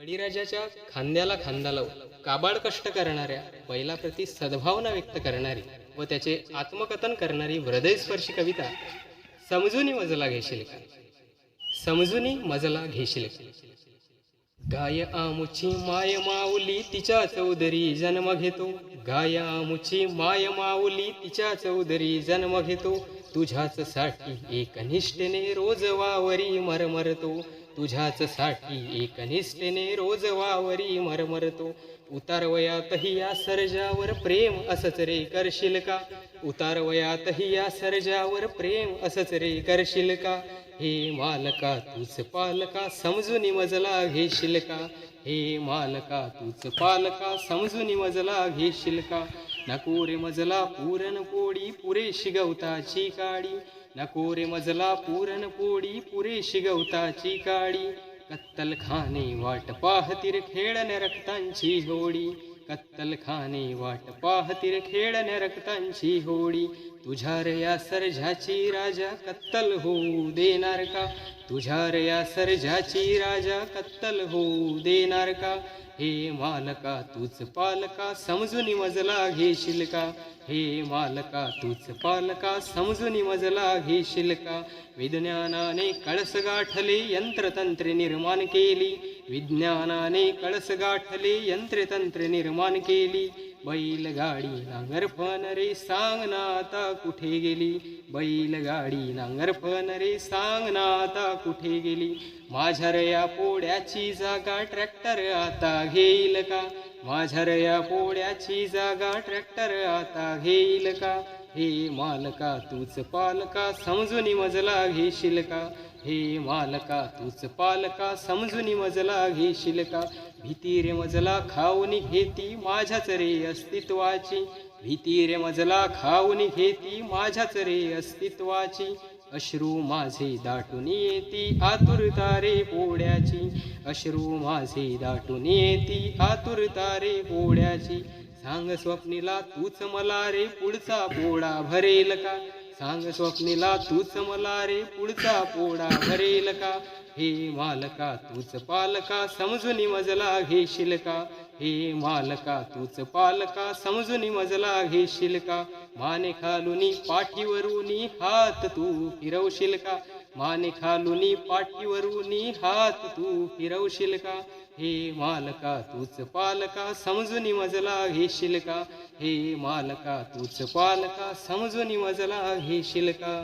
बळीराजाच्या खांद्याला खांदा लावून काबाड कष्ट करणाऱ्या बैलाप्रती सद्भावना व्यक्त करणारी व त्याचे आत्मकथन करणारी हृदयस्पर्शी कविता समजूनी मजला घेशील का? समजूनी मजला घेशील गाय आमुची माय माऊली तिच्या चौधरी जन्म घेतो. गाय आमुची माय माऊली तिच्या चौधरी जन्म घेतो. तुझ्याच साठी एकनिष्ठेने रोज वावरी मरमरतो. तुझ्याच साठी एकनिष्ठेने रोज वावरी मरमरतो. उतारवयातही या सर्जावर प्रेम असच रे करशील का? उतारवयातही या सर्जावर प्रेम असच रे करशील का? हे मालका तूच पालका समजून मजला घेशील का हे मालका तूच पालका समजून मजला घेशील का नको रे मजला पुरणपोळी पुरेशी गवताची काडी. नको रे मजला पुरणपोळी पुरेशी गवताची काडी. कत्तलखाने वाट पाहतीर खेळण्या रक्तांची होडी कत्तलखाने वाट पाहतीर खेळण्या रक्तांची होडी. तुझ्या रे या सर्जाची राजा कत्तल होऊ देणार का? तुझ्या रया या सर्जाची राजा कत्तल होऊ देणार का? हे मालका तूच पालका समजून मजला घेशील का? हे मालका तूच पालका समजून मजला घेशील का? विज्ञानाने कळस गाठले यंत्रतंत्रे निर्माण केली. विज्ञानाने कळस गाठले यंत्रतंत्रे निर्माण केली. बैलगाडी नांगर फन रे सांग ना आता कुठे गेली? बैलगाडी नांगर फन रे सांग ना आता कुठे गेली? माझ्या रया पोड्याची जागा ट्रॅक्टर आता घेईल का? माझ्या रया पोड्याची जागा ट्रॅक्टर आता घेईल का? हे मालका तूच पालका समजून मजला घेशील का? हे मालका तूच पालका समजून मजला घेशील का भीती रे मजला खाऊन घेती माझ्याच रे अस्तित्वाची. भीती रे मजला खाऊन घेती माझ्याच रे अस्तित्वाची. अश्रू माझे दाटून येती आतुरता रे पोड्याची अश्रू माझे दाटून येती आतुरता रे पोड्याची सांग स्वप्नीला तूच मला रे पुढचा पोळा भरेल का? सांग स्वप्नीला तूच मला रे पुढचा पोडा भरेल का? हे मालका तूच पालका समजून मजला घेशील का? हे मालका तूच पालका समजून मजला घेशील का माने खालुनी पाठीवरुनी हात तू फिरवशील का? माने खालुनी पाठीवरुनी हात तू फिरवशील का? हे मालका तूच पालका समजून मजला घेशील का हे मालका तूच पालका समजून मजला घेशील का